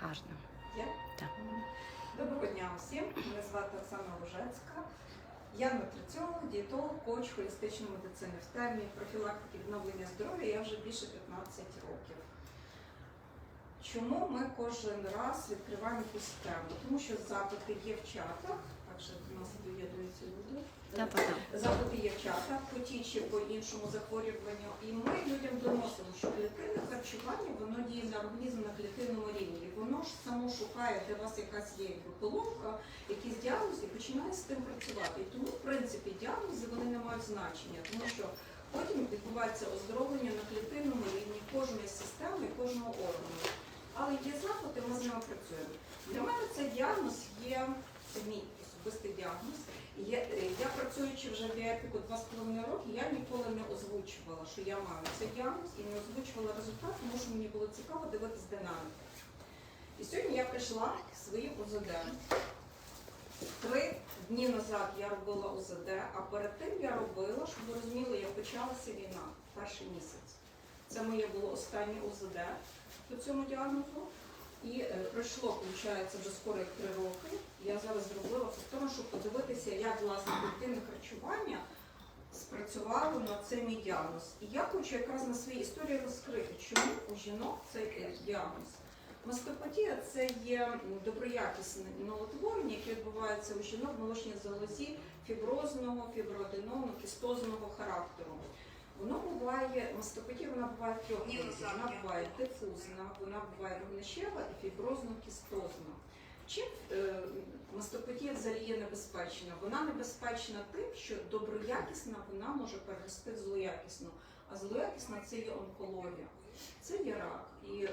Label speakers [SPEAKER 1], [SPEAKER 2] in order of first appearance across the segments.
[SPEAKER 1] Гарно.
[SPEAKER 2] Я?
[SPEAKER 1] Так.
[SPEAKER 2] Доброго дня усім. Мене звати Оксана Лужецька. Я нутриціолог, дієтолог, коуч холістичної медицини. В темі профілактики відновлення здоров'я я вже більше 15 років. Чому ми кожен раз відкриваємо якусь тему? Тому що запити є в чатах, так що до нас доєднуються люди. Запити є в чатах по тій чи по іншому захворюванню. І ми людям доносимо, що клітинне харчування воно діє на організм на клітинному рівні. Воно ж само шукає, де у вас якась є поломка, якийсь діагноз і починає з тим працювати. І тому, в принципі, діагнози вони не мають значення, тому що потім відбувається оздоровлення на клітинному рівні кожної системи, і кожного органу. Але є запити, ми з ними працюємо. Для мене цей діагноз є мій особистий діагноз. Я, е, я працюючи вже в біопіку 2,5 роки, я ніколи не озвучувала, що я маю цей діагноз і не озвучувала результат, тому що мені було цікаво дивитись динаміку. І сьогодні я прийшла своїм УЗД. Три дні назад я робила УЗД, а перед тим я робила, щоб ви розуміли, як почалася війна перший місяць. Це моє було останнє УЗД по цьому діагнозу. І е, пройшло, виходить, вже скоро як три роки. Я зараз зробила повторно, щоб подивитися, як власне клітинне харчування спрацювало на цей мій діагноз. І я хочу якраз на своїй історії розкрити, чому у жінок цей е, діагноз. Мастопатія це є доброякісне новотворення, яке відбувається у жінок в молочній залозі фіброзного, фіброаденому, кістозного характеру. Воно буває, мастопатія вона буває трьох видів. Вона буває дифузна, вона буває вогнищева і фіброзно-кістозна. Чим е, мастопатія взагалі є небезпечна? Вона небезпечна тим, що доброякісна вона може перерости в злоякісну, а злоякісна це є онкологія. Це є рак. І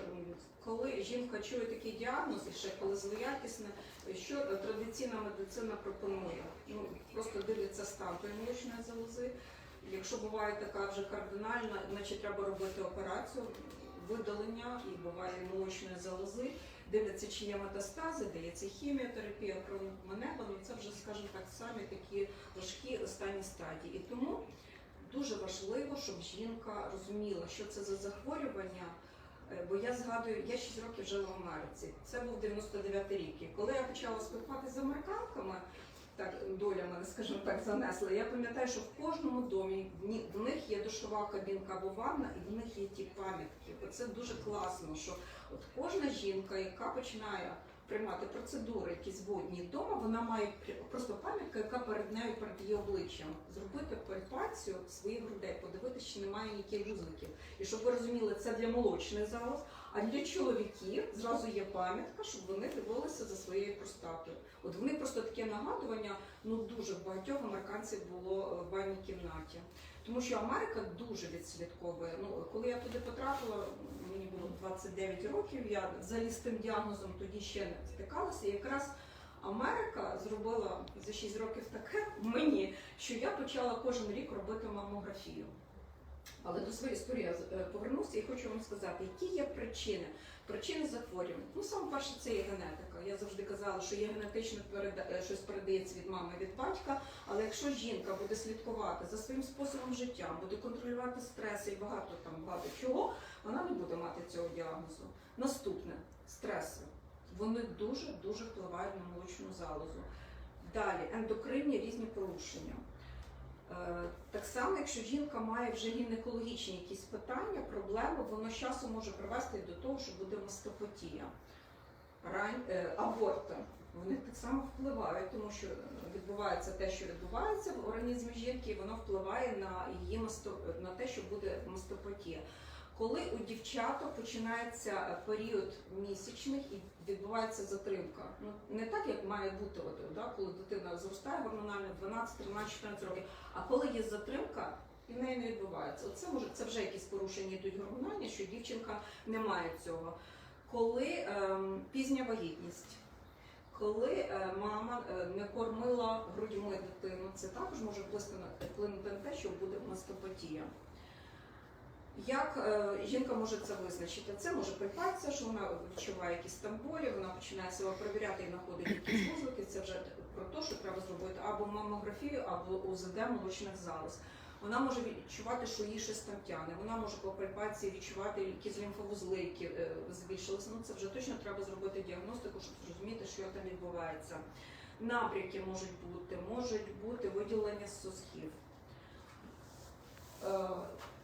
[SPEAKER 2] коли жінка чує такий діагноз, і ще коли злоякісне, що традиційна медицина пропонує? Ну просто дивляться стан тої молочної залози. Якщо буває така вже кардинальна, значить треба робити операцію видалення і буває молочної залози. Дивляться, чи є метастази, дається хіміотерапія, кровоманева, ну це вже, скажімо так, самі такі важкі останні стадії. І тому дуже важливо, щоб жінка розуміла, що це за захворювання. Е, Бо я згадую, я 6 років жила в Америці. Це був 99 рік. І коли я почала спілкуватися з американками, так доля мене, скажімо так, занесла. Я пам'ятаю, що в кожному домі в них є душова кабінка або ванна, і в них є ті пам'ятки. Оце дуже класно, що от кожна жінка, яка починає приймати процедури, якісь водні вдома, вона має пр- просто пам'ятка, яка перед нею перед її обличчям, зробити пальпацію своїх грудей, подивитися, чи немає ніяких вузликів. І щоб ви розуміли, це для молочних залоз, а для чоловіків зразу є пам'ятка, щоб вони дивилися за своєю простатою. От вони просто таке нагадування, ну дуже в багатьох американців було е, в ванній кімнаті. Тому що Америка дуже відслідковує. Ну, коли я туди потрапила, мені було 29 років, я взагалі з тим діагнозом тоді ще не стикалася. І якраз Америка зробила за 6 років таке мені, що я почала кожен рік робити мамографію. Але до своєї історії я е, повернуся і хочу вам сказати, які є причини. Причини захворювань. Ну, саме перше, це є генетика. Я завжди казала, що є генетично переда... е, щось передається від мами, від батька. Але якщо жінка буде слідкувати за своїм способом життя, буде контролювати стреси і багато там багато чого, вона не буде мати цього діагнозу. Наступне стреси. Вони дуже дуже впливають на молочну залозу. Далі ендокринні різні порушення. Е, Так само, якщо жінка має вже гінекологічні якісь питання, проблеми, воно з часом може привести до того, що буде мастопатія. Е, аборти. Вони так само впливають, тому що відбувається те, що відбувається в організмі жінки, і воно впливає на її масто, на те, що буде мастопатія. Коли у дівчаток починається період місячних і відбувається затримка, ну не так, як має бути, от, да, коли дитина зростає гормонально 12, 13, 14 років, а коли є затримка, і в неї не відбувається. Оце може це вже якісь порушення йдуть гормональні, що дівчинка не має цього. Коли ем, пізня вагітність, коли е, мама е, не кормила грудьми дитину, це також може вплинути на те, що буде мастопатія. Як е, жінка може це визначити? Це може припатися, що вона відчуває якісь там болі, вона починає себе перевіряти і знаходить якісь вузлики. Це вже про те, що треба зробити або мамографію, або УЗД молочних залоз. Вона може відчувати, що їй щось там тягне. Вона може по пальпації відчувати якісь лімфовузли, які е, збільшилися. Ну це вже точно треба зробити діагностику, щоб зрозуміти, що там відбувається. Набряки можуть бути, можуть бути виділення сосків. Е,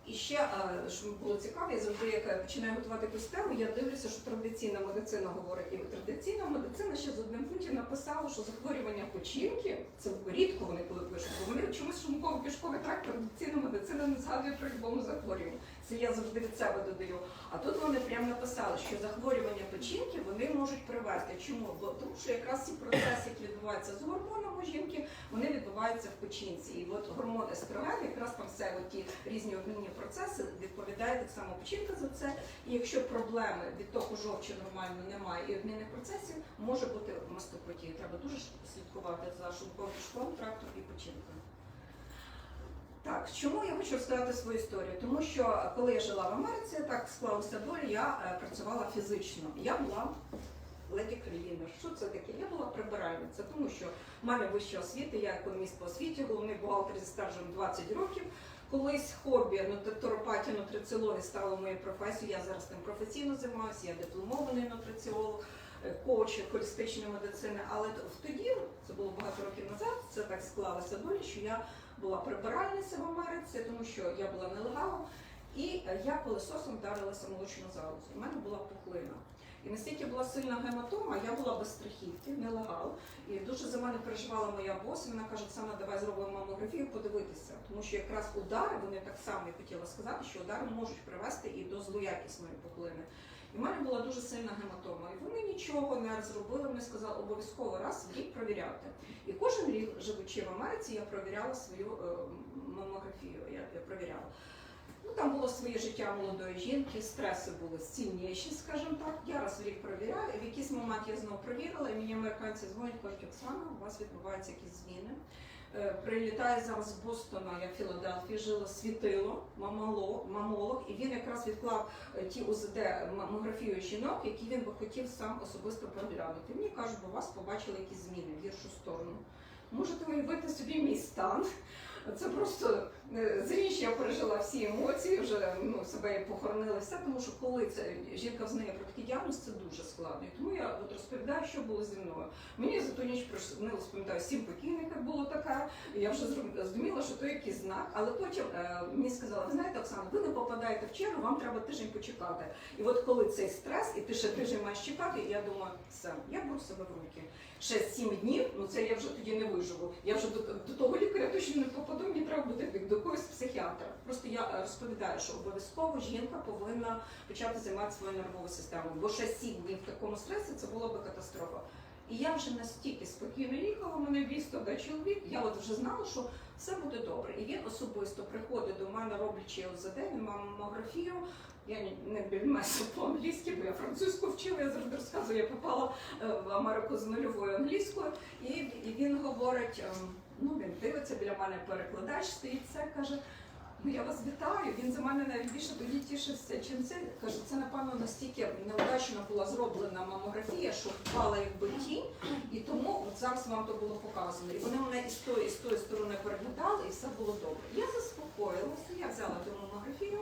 [SPEAKER 2] І ще, що щоб було цікаво, я завжди, як я починаю готувати якусь тему, я дивлюся, що традиційна медицина говорить. І традиційна медицина ще з одним пунктом написала, що захворювання печінки, це рідко вони коли пишуть, бо вони чомусь шлунково кишковий тракт, традиційна медицина не згадує про любому захворюванні. Це я завжди від себе додаю. А тут вони прямо написали, що захворювання печінки вони можуть привести. Чому? Бо тому що якраз ці процеси, які відбуваються з гормоном у жінки, вони відбуваються в печінці. І от гормон естроген, якраз там все ті різні обмінні процеси відповідає так само печінка за це. І якщо проблеми від того жовчі нормально немає і обмінних процесів, може бути мастопатія. Треба дуже слідкувати за шлунково-кишковим трактом і печінкою. Так, чому я хочу розказати свою історію? Тому що коли я жила в Америці, так склалося долі, я е, працювала фізично. Я була леді клінер. Що це таке? Я була прибиральниця, тому що в мене вища освіта, я економіст по освіті, головний бухгалтер зі стажем 20 років. Колись хобі нутропатія, нутриціологія стало моєю професією. Я зараз тим професійно займаюся, я дипломований нутриціолог, е, коуч холістичної медицини. Але тоді, це було багато років назад, це так склалося долі, що я була прибиральниця в Америці, тому що я була нелегалом, і е, я пилососом вдарилася молочну залозу. У мене була пухлина. І настільки була сильна гематома, я була без страхівки, нелегал. І дуже за мене переживала моя бос. Вона каже, Оксана, давай зробимо мамографію, подивитися. Тому що якраз удари, вони так само я хотіла сказати, що удари можуть привести і до злоякісної пухлини. І в мене була дуже сильна гематома. І вони нічого не зробили. Вони сказали, обов'язково раз в рік провіряти. І кожен рік, живучи в Америці, я провіряла свою е, мамографію. Я, я провіряла. Ну, там було своє життя молодої жінки, стреси були сильніші, скажімо так. Я раз в рік провіряю, і в якийсь момент я знову провірила, і мені американці дзвонять, кажуть, Оксана, у вас відбуваються якісь зміни. Е, Прилітає зараз з Бостона, я в Філадельфії жила світило, мамолог, мамолог, і він якраз відклав е, ті УЗД мамографію жінок, які він би хотів сам особисто переглянути. Мені кажуть, бо вас побачили якісь зміни в гіршу сторону. Можете уявити собі мій стан. Це просто е, зріч, я пережила всі емоції, вже ну, себе і похоронила все, тому що коли це жінка взнає про такий діагноз, це дуже складно. І тому я от розповідаю, що було зі мною. Мені за ту ніч приснилось, пам'ятаю, сім покійників було таке. і Я вже зрозуміла, що то якийсь знак. Але потім е, мені сказали, ви знаєте, Оксана, ви не попадаєте в чергу, вам треба тиждень почекати. І от коли цей стрес, і ти ще тиждень маєш чекати, я думаю, все, я беру себе в руки. Ще сім днів, ну це я вже тоді не виживу. Я вже до, до того лікаря точно не попаду, мені треба буде до когось психіатра. Просто я е, розповідаю, що обов'язково жінка повинна почати займатися своєю нервовою системою, бо ще сім днів в такому стресі це була би катастрофа. І я вже настільки спокійно їхала, мене віз туди чоловік, я от вже знала, що все буде добре. І він особисто приходить до мене, роблячи він мав мамографію. Я не- більмеса по-англійськи, бо я французьку вчила, я завжди розказую, я попала е, в Америку з нульовою англійською, і, і він говорить, ем, ну він дивиться біля мене перекладач, стоїть це, каже. Ну я вас вітаю. Він за мене навіть більше тоді тішився, чим це. Каже, це напевно настільки неудачно була зроблена мамографія, що впала якби тінь, і тому от зараз вам то було показано. І вони мене і з тої, з тої сторони переглядали, і все було добре. Я заспокоїлася, я взяла ту мамографію,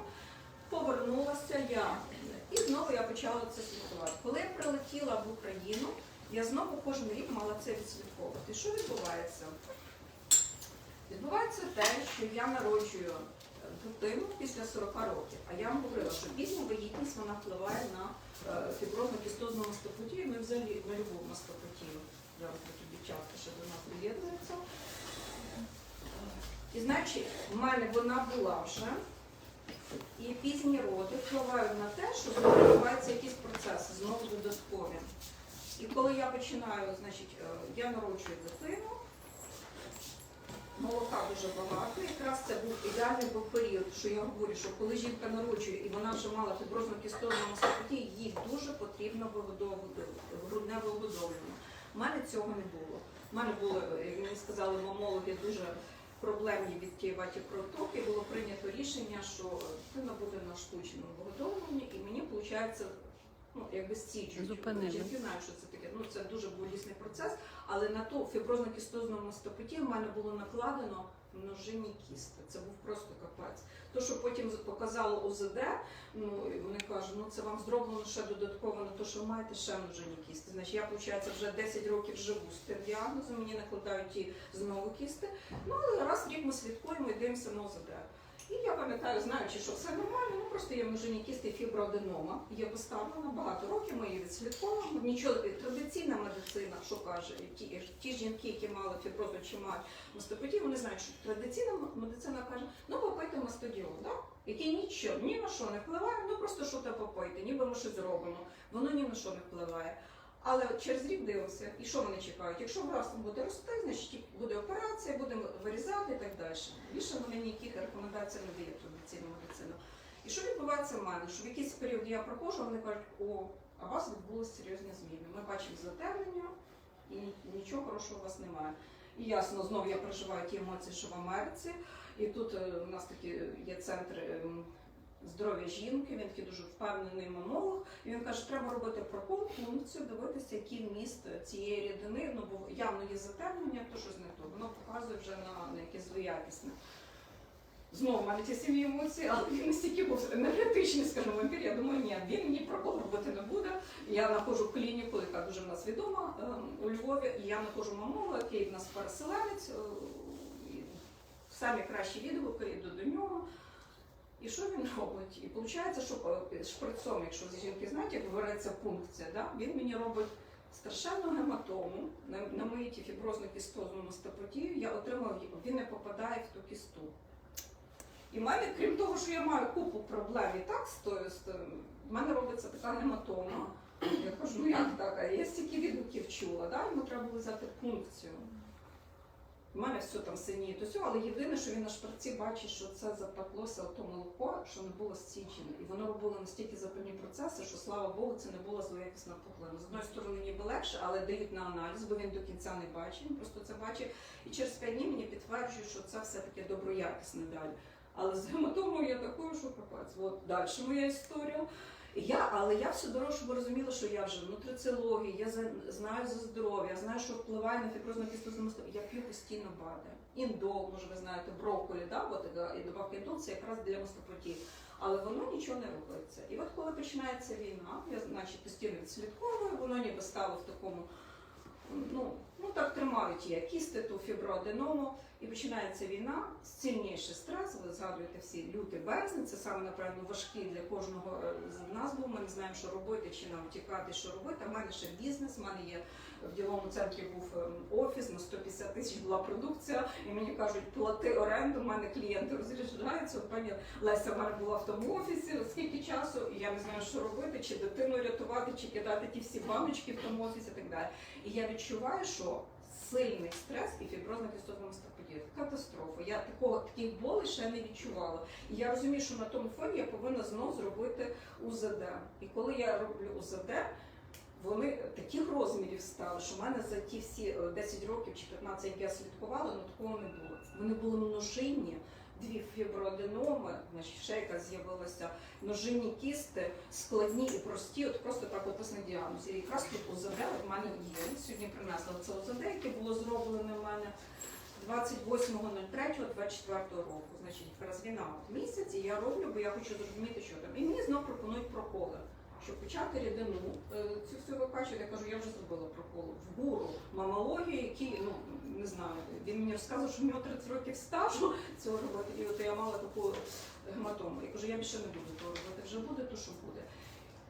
[SPEAKER 2] повернулася я, і знову я почала це слідкувати. Коли я прилетіла в Україну, я знову кожен рік мала це відслідковувати. Що відбувається? Відбувається те, що я народжую дитину після 40 років. А я вам говорила, що пізня вагітність вона впливає на е, фіброзну кістозну мастопатію, і взагалі на любу мастопатію. Зараз такі дівчатка ще до нас приєднуються. І значить, в мене вона була вже. І пізні роди впливають на те, що відбуваються якісь процеси, знову додаткові. І коли я починаю, значить, е, я народжую дитину, молока дуже багато. Якраз це був ідеальний був період, що я говорю, що коли жінка народжує і вона вже мала фіброзну кістозну мастопатію, їй дуже потрібно вигодовувати грудне вигодовлення. У мене цього не було. У мене було, як мені сказали, мамологи дуже проблемні від Києваті протоки. Було прийнято рішення, що дитина буде на штучному вигодовленні, і мені виходить. Ну, якби стіджують.
[SPEAKER 1] Зупинили.
[SPEAKER 2] Знають, що це таке. Ну, це дуже болісний процес, але на ту фіброзно-кістозну мастопатію в мене було накладено множинні кісти. Це був просто капець. То, що потім показало УЗД, ну і вони кажуть, ну це вам зроблено ще додатково на те, що ви маєте ще множинні кісти. Значить, я, виходить, вже 10 років живу з тим діагнозом, мені накладають ті знову кісти. Ну, але раз в рік ми слідкуємо і дивимося на ОЗД. І я пам'ятаю, знаючи, що все нормально, ну просто є множинні кісти і фіброаденома. Є поставлена багато років, ми її відслідковуємо. Нічого традиційна медицина, що каже, ті, ті жінки, які мали фіброзу чи мають мастопатію, вони знають, що традиційна медицина каже, ну попийте мастодіол, да? який нічого, ні на що не впливає, ну просто що то попийте, ніби ми щось зробимо. Воно ні на що не впливає. Але через рік дивимося, і що вони чекають? Якщо власне буде рости, значить буде операція, будемо вирізати і так далі. Більше вони ніяких рекомендацій не дає традиційна медицина. І що відбувається в мене? Що в якийсь період я проходжу, вони кажуть, о, а у вас відбулися серйозні зміни. Ми бачимо затемнення і нічого хорошого у вас немає. І ясно, знову я проживаю ті емоції, що в Америці. І тут е, у нас такі є центри здоров'я жінки, він такий дуже впевнений мамолог. І він каже, треба робити прокол, функцію, дивитися, який вміст цієї рідини, ну бо явно є затемнення, то щось не то. Воно показує вже на, на якесь злоякісне. Знову в ті самі емоції, але він настільки був енергетичний, скажімо, вампір. Я думаю, ні, він мені прокол робити не буде. Я знаходжу клініку, яка дуже в нас відома ем, у Львові, і я знаходжу мамолога, який в нас переселенець. е, Самі кращі відгуки йду до нього. І що він робить? І виходить, що е, шприцом, якщо з жінки знають, як береться пункція, да? він мені робить страшенну гематому на, на моїй ті фіброзну кістозну мастопатію, я отримав, він не попадає в ту кісту. І мене, крім того, що я маю купу проблем і так в мене робиться така гематома. Я кажу, ну як так? Я стільки відгуків чула, да? йому треба було взяти пункцію. У мене все там синіє, то все, але єдине, що він на шприці бачить, що це запеклося ото молоко, що не було стічене. І воно робило настільки запальні процеси, що слава Богу, це не була злоякісна пухлина. З одної сторони ніби легше, але дають на аналіз, бо він до кінця не бачить, він просто це бачить. І через 5 днів мені підтверджують, що це все-таки доброякісне далі. Але з гематомою я такою, що капець. От далі моя історія. Я, але я все дорожче, розуміла, що я вже в нутриціології, я знаю за здоров'я, знаю, що впливає на фіброзну кістозну Я п'ю постійно БАДи. Індол, може ви знаєте, брокколі, да? От, е, і добавка індол це якраз для мастопатії. Але воно нічого не робиться. І от коли починається війна, я значить постійно відслідковую, воно ніби стало в такому, ну, ну так тримають кісти, ту фіброаденому. І починається війна, сильніший стрес. Ви згадуєте всі лютий березень. Це саме напевно важкий для кожного е, з нас був. Ми не знаємо, що робити, чи нам тікати, що робити. В мене ще бізнес. в мене є в діловому центрі був ем, офіс, на 150 тисяч була продукція. І мені кажуть, плати оренду. У мене клієнти розряджаються. Пані Леся в мене була в тому офісі. Скільки часу? І я не знаю, що робити, чи дитину рятувати, чи кидати ті всі баночки в тому офісі, і так далі. І я відчуваю, що сильний стрес і фіброзна кістозна мастопатія. Катастрофа. Я такого таких болей ще не відчувала. І я розумію, що на тому фоні я повинна знов зробити УЗД. І коли я роблю УЗД, вони таких розмірів стали, що в мене за ті всі е, 10 років чи 15, як я слідкувала, ну такого не було. Вони були множинні. Дві фіброаденоми, значить, ще яка з'явилася, множинні кісти, складні і прості, от просто так от на якраз тут ОЗД в мене є. Сьогодні принесла це ОЗД, яке було зроблене в мене 28.03.24 року. Значить, якраз війна місяць, і я роблю, бо я хочу зрозуміти, що там. І мені знов пропонують проколи. Щоб почати рідину, е, цю всю викачувати, я кажу, я вже зробила прокол в гуру мамології, який, ну не знаю, він мені розказував, що в нього 30 років стажу цього робити, і от я мала таку гематому. Я кажу, я більше не буду того робити, вже буде, то що буде.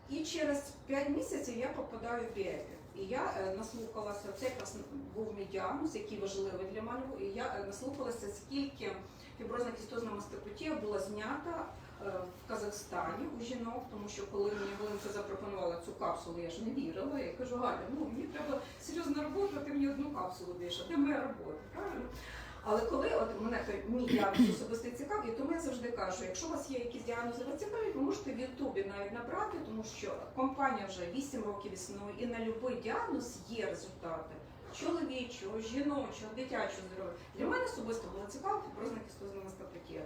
[SPEAKER 2] І через 5 місяців я попадаю в біепі. І я е, наслухалася, це якраз був мій діагноз, який важливий для мене, і я е, наслухалася, скільки фіброзна кістозна мастопатія була знята в Казахстані у жінок, тому що коли мені Галинка запропонувала цю капсулу, я ж не вірила. Я кажу, Галя, ну мені треба серйозна робота, ти мені одну капсулу даєш, а де моя робота, правильно? Але коли от мене мій діагноз особисто цікавий, тому я завжди кажу, якщо у вас є якісь діагнози вас цікаві, ви можете в Ютубі навіть набрати, тому що компанія вже 8 років існує, і на будь-який діагноз є результати. Чоловічого, жіночого, дитячого здоров'я. Для мене особисто було цікаво фіброзна кістозна мастопатія.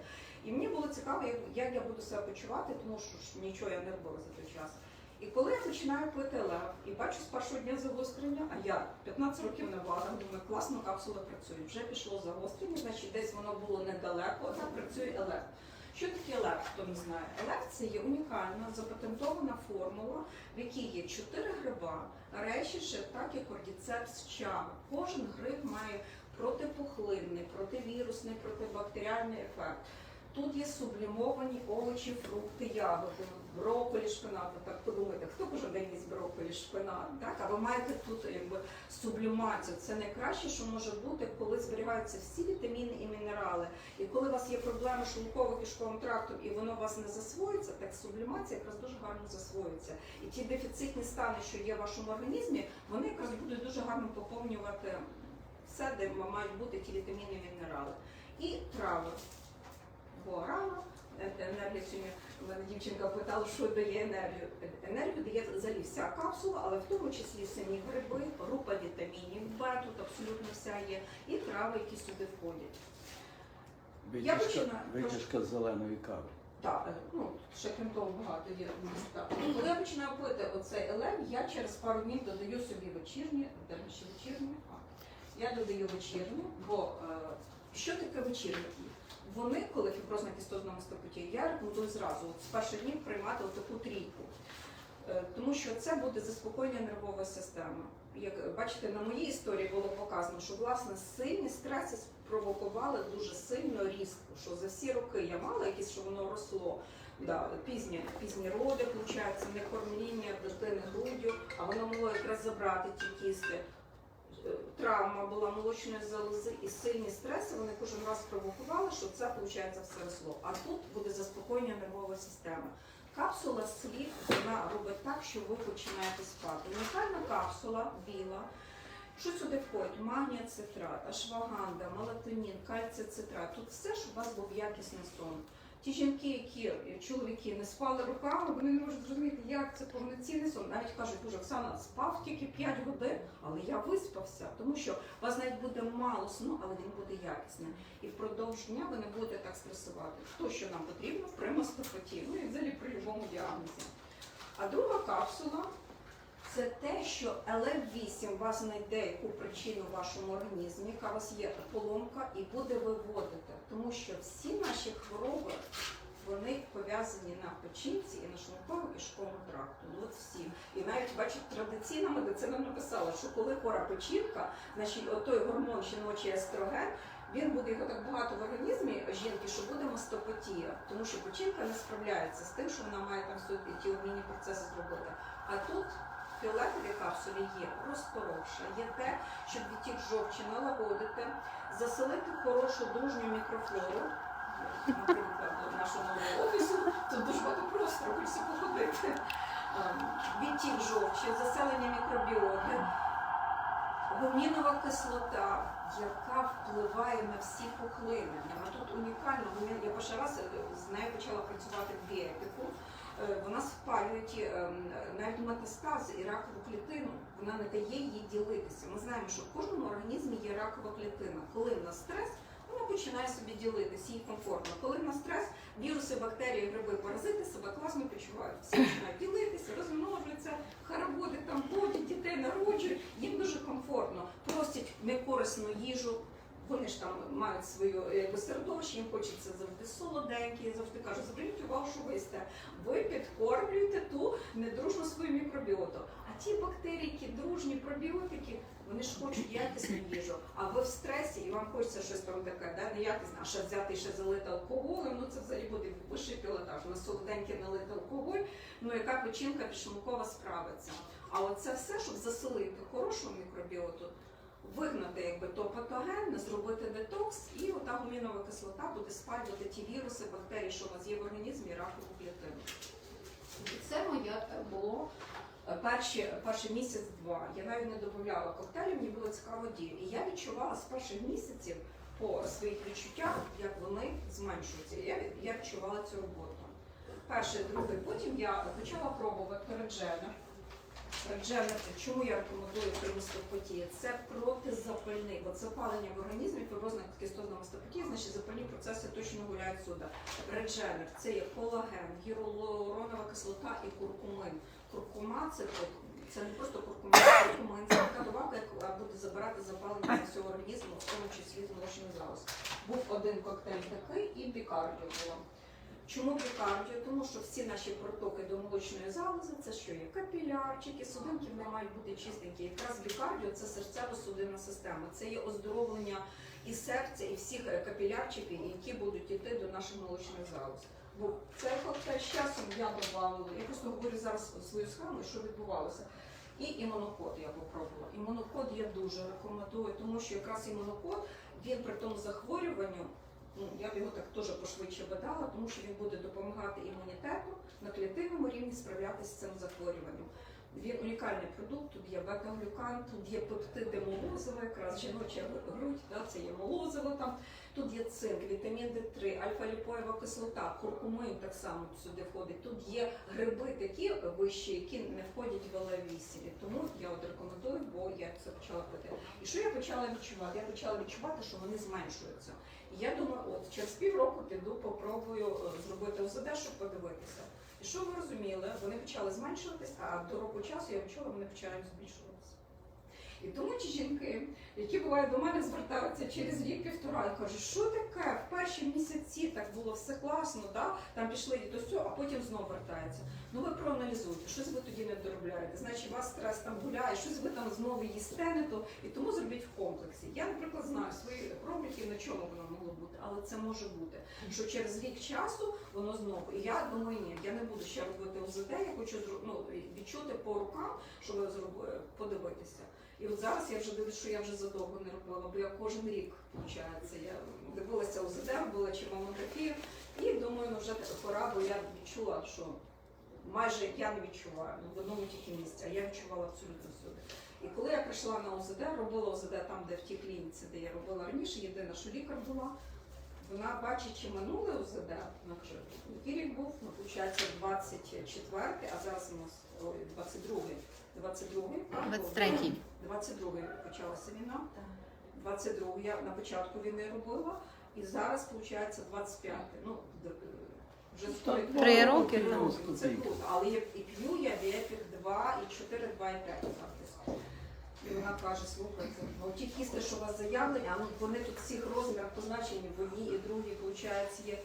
[SPEAKER 2] І мені було цікаво, як, як я буду себе почувати, тому що ж нічого я не робила за той час. І коли я починаю пити лев і бачу з першого дня загострення, а я 15 років на вагах, думаю, класно капсула працює. Вже пішло загострення, значить десь воно було недалеко, а працює елект. Що таке елект, хто не знає? Елект це є унікальна запатентована формула, в якій є чотири гриба, речіше, так і кордіцепс чага. Кожен гриб має протипухлинний, противірусний, протибактеріальний ефект. Тут є сублімовані овочі, фрукти, ягоди, брокколі, шпинат. Так подумайте, хто кожен день їсть брокколі, шпинат? Так? А ви маєте тут якби сублімацію. Це найкраще, що може бути, коли зберігаються всі вітаміни і мінерали. І коли у вас є проблеми з шлунково-кишковим трактом і воно у вас не засвоїться, так сублімація якраз дуже гарно засвоюється. І ті дефіцитні стани, що є в вашому організмі, вони якраз будуть дуже гарно поповнювати все, де мають бути ті вітаміни і мінерали. І трави. Гуарана, е, енергія сьогодні у мене дівчинка питала, що дає енергію. Енергію дає взагалі вся капсула, але в тому числі самі гриби, група вітамінів, Б тут абсолютно вся є, і трави, які сюди входять. Я
[SPEAKER 1] Витяжка,
[SPEAKER 2] починаю.
[SPEAKER 1] витяжка з зеленої кави.
[SPEAKER 2] Так, е, ну ще крім того багато є міста. Коли я починаю пити оцей елем, я через пару днів додаю собі вечірні, де ще вечірні. А, я додаю вечірні, бо е, що таке вечірні? Вони, коли фіброзна мастопатія, я рекомендую зразу от з перших днів приймати таку трійку. Е, Тому що це буде заспокоєння нервової системи. Як бачите, на моїй історії було показано, що власне сильні стреси спровокували дуже сильно різко, що за всі роки я мала якісь, що воно росло. Да, пізні, пізні роди, виходить, не кормління дитини груддю, а воно могло якраз забрати ті кісти. Травма була молочної залози і сильні стреси, вони кожен раз провокували, що це виходить все росло. А тут буде заспокоєння нервової системи. Капсула слід вона робить так, що ви починаєте спати. Унікальна капсула біла. Що сюди входить? Магнія цитрат, ашваганда, мелатонін, кальцій. Тут все, щоб у вас був якісний сон. Ті жінки, які чоловіки не спали руками, вони не можуть зрозуміти, як це повноцінний сон. Навіть кажуть, боже, Оксана, спав тільки 5 годин, але я виспався, тому що у вас навіть буде мало сну, але він буде якісним. І впродовж дня ви не будете так стресувати. То, що нам потрібно при мастопатії, ну і взагалі при будь-якому діагнозі. А друга капсула це те, що ЛФ8 вас знайде яку причину в вашому організмі, яка у вас є поломка, і буде виводити. Тому що всі наші хвороби вони пов'язані на печінці і на шлунково кишковому тракту. Ну, от всі. І навіть бачите, традиційна медицина написала, що коли хора печінка, значить той гормон жіночий естроген. Він буде його так багато в організмі жінки, що буде мастопатія, тому що печінка не справляється з тим, що вона має там ті обмінні процеси зробити. А тут фіолетовій капсулі є розпорошення, є те, щоб відтік жовчі налагодити, заселити хорошу дружню мікрофлору. Наприклад, нашого нового офісу тут дуже багато простору, хочеться походити. Ем, Відтік жовчі, заселення мікробіоти, гумінова кислота, яка впливає на всі пухлини. Тут унікальна. Я перший раз е, з нею почала працювати в біепіку. Е, Вона спалює ті, ем, навіть метастази і ракову клітину. Вона не дає їй ділитися. Ми знаємо, що в кожному організмі є ракова клітина. Коли в нас стрес, вона починає собі ділитися, їй комфортно. Коли в нас стрес, віруси, бактерії, гриби, паразити себе класно почувають. Всі починають ділитися, розмножуються, хороводи там ходять, дітей народжують. Їм дуже комфортно, просять некорисну їжу. Вони ж там мають свою якби, середовище, їм хочеться завжди солоденькі, завжди кажуть, зверніть увагу, що ви їсте. Ви підкормлюєте ту недружну свою мікробіоту. А ті бактерії, які дружні пробіотики, вони ж хочуть якісну їжу. А ви в стресі і вам хочеться щось там таке, да, неякісне, а ще взяти ще залити алкоголем. Ну це взагалі буде вищий пілотаж. На солоденький налити алкоголь. Ну яка печінка підшлункова справиться. А оце все, щоб заселити хорошу мікробіоту, вигнати якби то патогенне, зробити детокс, і ота гумінова кислота буде спалювати ті віруси, бактерії, що у нас є в організмі, ракову клітину. І це моє було е, перші, перший місяць-два. Я навіть не додавала коктейлів, мені було цікаво діє. І я відчувала з перших місяців по своїх відчуттях, як вони зменшуються. Я, я відчувала цю роботу. Перший, другий, потім я почала пробувати редженер. Редженер, чому я рекомендую при мастопатії? Це протизапальний. От запалення в організмі, фіброзна кістозна мастопатія, значить запальні процеси точно гуляють сюди. Редженер це є колаген, гіалуронова кислота і куркумин. Куркумин куркума це, це не просто куркума, це куркумин, це така добавка, яка буде забирати запалення з всього організму, в тому числі з молочної залози. Був один коктейль такий і бікардіо було. Чому бікардіо? Тому що всі наші протоки до молочної залози це що є? Капілярчики, судинки вони мають бути чистенькі. Якраз бікардіо це серцево-судинна система. Це є оздоровлення і серця, і всіх е, капілярчиків, які будуть йти до нашої молочної залози. Бо цей коктейль з часом я додавала. Я просто говорю зараз свою схему, що відбувалося. І імунокод я попробувала. Імунокод я дуже рекомендую, тому що якраз імунокод він при тому захворюванню. Ну, я б його так теж пошвидше дала, тому що він буде допомагати імунітету на клітинному рівні справлятися з цим захворюванням. Він унікальний продукт, тут є бета-глюкан, тут є пептиди молозива, якраз жіноча грудь, да, це є молозиво там. Тут є цинк, вітамін Д3, альфа-ліпоєва кислота, куркумин так само сюди входить. Тут є гриби такі вищі, які не входять в ЛА8. Тому я от рекомендую, бо я це почала пити. І що я почала відчувати? Я почала відчувати, що вони зменшуються. І я думаю, от через півроку піду, попробую е, зробити ОЗД, щоб подивитися. І що ви розуміли, вони почали зменшуватись, а до року часу я почула, вони почали збільшуватися. І тому ті жінки, які бувають до мене звертаються через рік півтора і кажуть, що таке, в перші місяці так було все класно, да? там пішли і до цього, а потім знову вертаються. Ну ви проаналізуйте, щось ви тоді не доробляєте, значить у вас стрес там гуляє, щось ви там знову їсте не то, і тому зробіть в комплексі. Я, наприклад, знаю свої пробники, на чому воно могло бути, але це може бути. Що через рік часу воно знову. І я думаю, ні, я не буду ще робити ОЗД, я хочу ну, відчути по рукам, що ви подивитися. І от зараз я вже дивлюсь, що я вже задовго не робила, бо я кожен рік виходить. Я дивилася УЗД, робила чи мамографію, і думаю, ну вже пора, бо я відчула, що майже я не відчуваю ну, в одному тільки місці, а я відчувала абсолютно всюди. І коли я прийшла на ОЗД, робила ОЗД там, де в тій клініці, де я робила раніше, єдина, що лікар була, вона бачить, чи минуле ОЗД, вона ну, каже, який рік був, ну, виходить, 24, а зараз у нас 22-й. 22-й.
[SPEAKER 1] 23-й.
[SPEAKER 2] 22-й почалася війна. 22-й я на початку війни робила. І зараз, виходить, 25 Ну, е, вже
[SPEAKER 1] три ну,
[SPEAKER 2] роки. Це круто. Але я і п'ю я вепік 2, і 4, 2, і 5 фактично. І вона каже, слухайте, ну ті кісти, що у вас заявлені, а ну, вони тут всіх розмірах позначені в одній і другій, виходить, є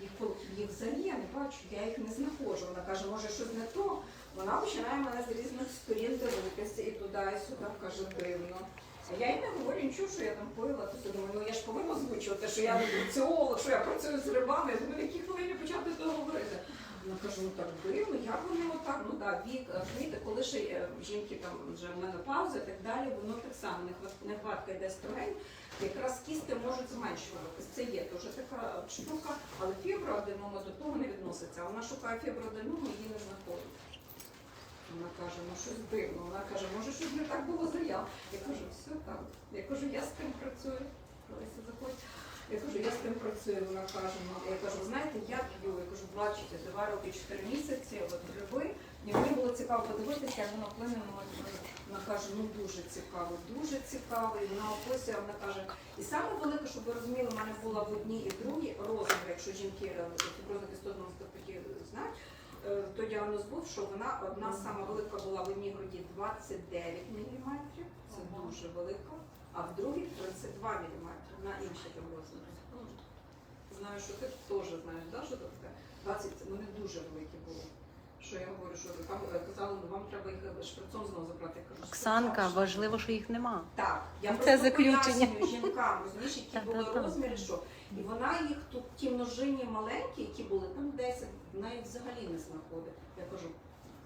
[SPEAKER 2] їх, їх взагалі, я не бачу, я їх не знаходжу. Вона каже, може щось не то. Вона починає мене з різних сторін дивитися і туди, і сюди, каже, дивно. Я їй не говорю нічого, що я там пила, то думаю, ну я ж повинна озвучувати, що я нутриціолог, що я працюю з рибами. Я думаю, в якій хвилині почати то говорити. Вона каже, ну так дивно, як вони отак, ну так, вік, знаєте, коли ще е, жінки там вже менопауза і так далі, воно так само, нехват- нехватка йде строгень, якраз кісти можуть зменшуватись. Це є дуже така штука, але фіброаденома до того не відноситься. Вона шукає фіброаденому, її не знаходить. Вона каже, ну щось дивно. Вона каже, може щось не так було заяв. Я кажу, все так. Я кажу, я з тим працюю. Леся, заходь. Я кажу, я з тим працюю. Вона каже, ну я кажу, знаєте, я п'ю. Я кажу, бачите, два роки, чотири місяці, от гриби. І мені було цікаво подивитися, як воно вплине на мою. Вона каже, ну дуже цікаво, дуже цікаво. І вона описує, вона каже, і саме велике, щоб ви розуміли, в мене була в одній і другій розмір, якщо жінки е, фіброзна кістозна стопаті знають, то діагноз був, що вона одна сама велика була в одній груді 29 мм, це дуже велика, а в другій 32 мм на іншій фіброзні. Знаю, що ти теж знаєш, да, що таке? 20, вони дуже великі були. Що я говорю, що там е, казали, ну вам треба їх е, шприцом знову забрати. Я кажу,
[SPEAKER 1] Оксанка,
[SPEAKER 2] «Спочатку».
[SPEAKER 1] важливо, що їх нема.
[SPEAKER 2] Так, я
[SPEAKER 1] Це
[SPEAKER 2] просто
[SPEAKER 1] заключення.
[SPEAKER 2] пояснюю жінкам, розумієш, які були розміри, що і вона їх тут ті множині маленькі, які були там 10, вона їх взагалі не знаходить. Я кажу,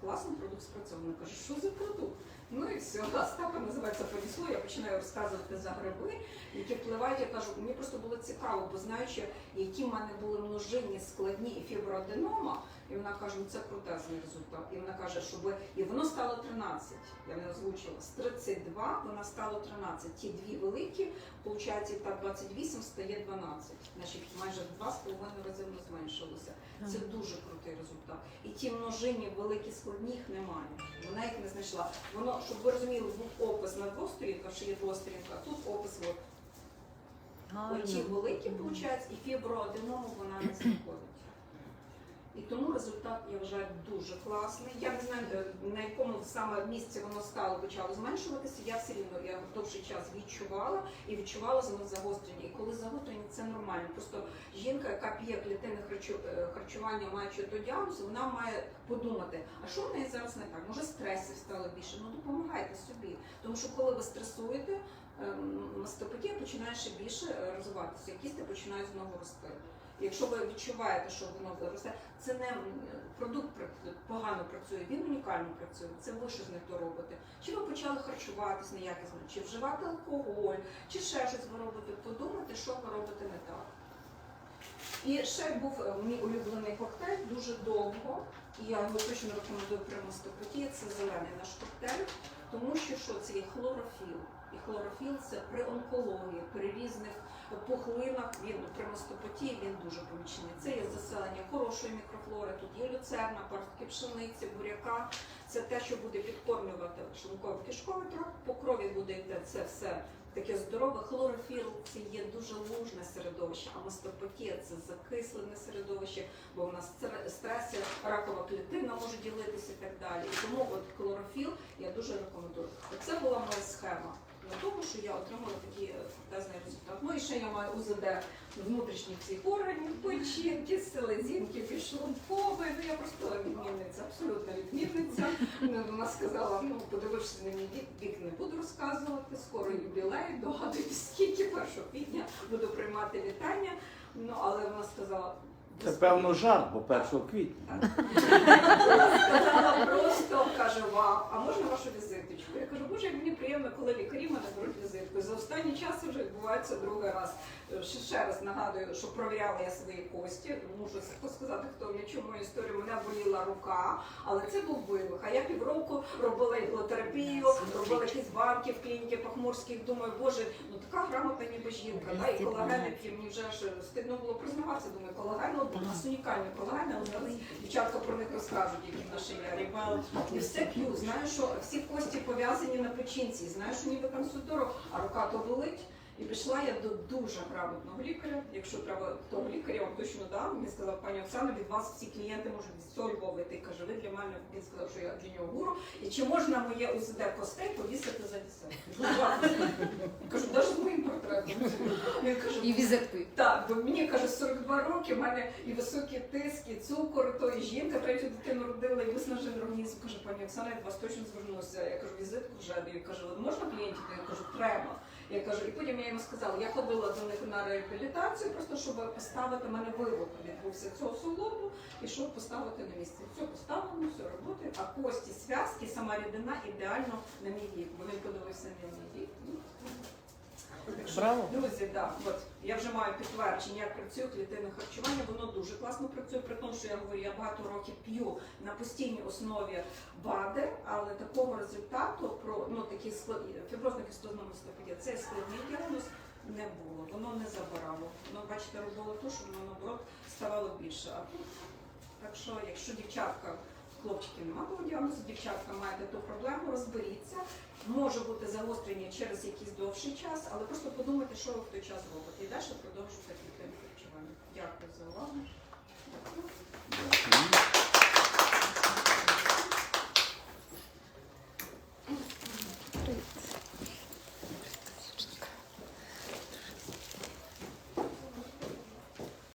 [SPEAKER 2] класний продукт спрацьований. Кажу, що за продукт? Ну і все, Остапа називається понесло. Я починаю розказувати за гриби, які впливають. Я кажу, мені просто було цікаво, бо знаючи, які в мене були множинні складні і фіброаденома, і вона каже, ну це крутезний результат. І вона каже, щоб і воно стало 13. Я не озвучила. З 32 вона стало 13. Ті дві великі, виходить, і так 28 стає 12. Значить, майже в 2,5 рази воно зменшилося. Це дуже крутий результат. І ті множині великі складні їх немає. Вона їх не знайшла. Воно, щоб ви розуміли, був опис на двох сторінках, що є двосторінка, а тут опис от. Оті великі, виходить, і фіброаденому вона не знаходить. І тому результат, я вважаю, дуже класний. Я не знаю, е, на якому саме місці воно стало почало зменшуватися, я все рівно я довший час відчувала і відчувала загострення. І коли загострення це нормально. Просто жінка, яка п'є клітинне харчу- е, харчування, маючи до діагнозу, вона має подумати, а що в неї зараз не так? Може стресів стало більше? Ну допомагайте собі. Тому що коли ви стресуєте, ем, мастопатія починає ще більше розвиватися, кісти починають знову рости. Якщо ви відчуваєте, що воно росте, це не продукт погано працює, він унікально працює. Це ви що з них то робите. Чи ви почали харчуватись неякісно, чи вживати алкоголь, чи ще щось ви робите, подумайте, що ви робите не так. І ще був е, мій улюблений коктейль дуже довго, і я його точно рекомендую при мастопатії. Це зелений наш коктейль, тому що що це є хлорофіл. І хлорофіл це при онкології, при різних пухлинах. Він при мастопатії він дуже помічний. Це є заселення хорошої мікрофлори. Тут є люцерна, паростки пшениці, буряка. Це те, що буде підкормлювати шлунково кишковий тракт. По крові буде йти це все таке здорове. Хлорофіл це є дуже лужне середовище, а мастопатія це закислене середовище, бо в нас стре- стреси, ракова клітина може ділитися і так далі. І тому от хлорофіл я дуже рекомендую. Це була моя схема. На тому, що я отримала такий е, фантазний результат. Ну і ще я маю УЗД внутрішніх цих органів, печінки, селезінки, підшлункової. Ну я просто відмінниця, абсолютна відмінниця. Ну, Вона сказала, ну подивившись на мій вік, вік не буду розказувати, скоро юбілей, догадуйтесь, скільки 1 квітня буду приймати вітання. Ну але вона сказала.
[SPEAKER 3] Це певно жарт, бо 1 квітня.
[SPEAKER 2] Сказала просто, каже, вам, а можна вашу візиточку? Я кажу, боже, як мені приємно, коли лікарі мене беруть візитку. За останній час вже відбувається другий раз. Е, Ще, ще раз нагадую, що провіряла я свої кості. Можу сказати, хто мені чому історію. Мене боліла рука, але це був вивих. А я півроку робила іглотерапію, робила якісь банки в клініці Пахмурських. Думаю, боже, ну така грамотна ніби жінка. Да? І колаген, який мені вже ж стидно було признаватися. Думаю, колаген, ну, у нас унікальний колаген, але зараз дівчатка про них розкажуть, які наші є рібел. І все п'ю. Знаю, що всі кості пов'язані на печінці. Знаю, що ніби там судорог, а рука то болить. І пішла я до дуже грамотного лікаря. Якщо треба того лікаря, вам точно дам. Він сказав, пані Оксана, від вас всі клієнти можуть з цього Львова йти. Каже, ви для мене він сказав, що я для нього гуру. І чи можна моє УЗД костей повісити за десятку? Кажу, навіть з моїм портретом. Він каже,
[SPEAKER 1] І візиткою.
[SPEAKER 2] так, бо мені каже 42 роки, в мене і високий тиск, і цукор, то і жінка третю дитину родила, і виснажений організм. Каже, пані Оксана, я до вас точно звернуся. Я кажу, візитку вже даю. Кажу, можна клієнтів? Я кажу, треба. Я кажу, і потім я йому сказала, я ходила до них на реабілітацію, просто щоб поставити мене вивод відбувся цього солому, і щоб поставити на місце. Все поставлено, все роботи, а кості, зв'язки, сама рідина ідеально на мій вік. Бо він подивився на мій вік. Ну,
[SPEAKER 3] Браво.
[SPEAKER 2] Друзі, да, от я вже маю підтвердження, як працює клітинне харчування. Воно дуже класно працює, при тому, що я говорю, я багато років п'ю на постійній основі БАДи, але такого результату про ну такі фіброзна кістозна мастопатія, цей складний діагноз не було. Воно не забирало. Воно, бачите, робило те, що воно наоборот ставало більше. А тут так що, якщо дівчатка, хлопчиків немає того діагнозу, дівчатка маєте ту проблему, розберіться. Може бути загострення через якийсь довший час, але просто подумайте, що ви в той час робите. І далі продовжуйте клітинне харчування. Дякую за увагу.
[SPEAKER 3] Дякую.